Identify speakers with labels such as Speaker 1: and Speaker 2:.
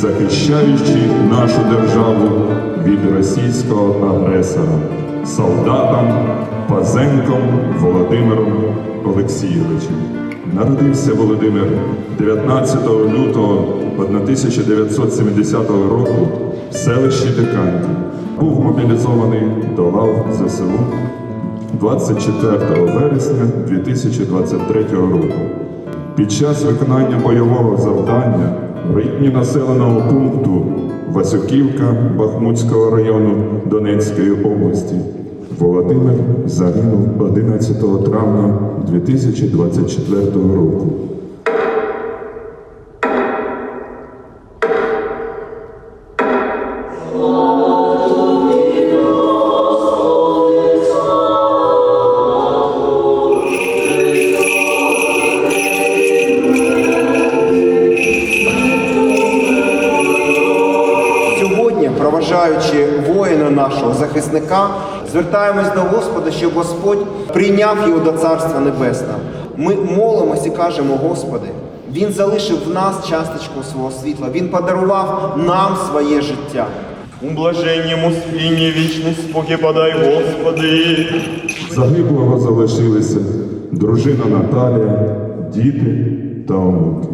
Speaker 1: захищаючи нашу державу від російського агресора, солдатам Пазенком Володимиром Олексійовичем. Народився Володимир 19 лютого 1970 року в селищі Диканьки. Був мобілізований до лав ЗСУ 24 вересня 2023 року. Під час виконання бойового завдання в районі населеного пункту Васюківка Бахмутського району Донецької області Володимир загинув 11 травня 2024 року.
Speaker 2: Сьогодні, проважаючи воїна нашого захисника, звертаємось до Господа, щоб Господь прийняв його до Царства Небесного. Ми молимось і кажемо, Господи, Він залишив в нас часточку свого світла, Він подарував нам своє життя.
Speaker 3: У блаженньому спінні вічний спокій подай, Господи.
Speaker 1: Загиблого залишилися дружина Наталія, діти та онуки.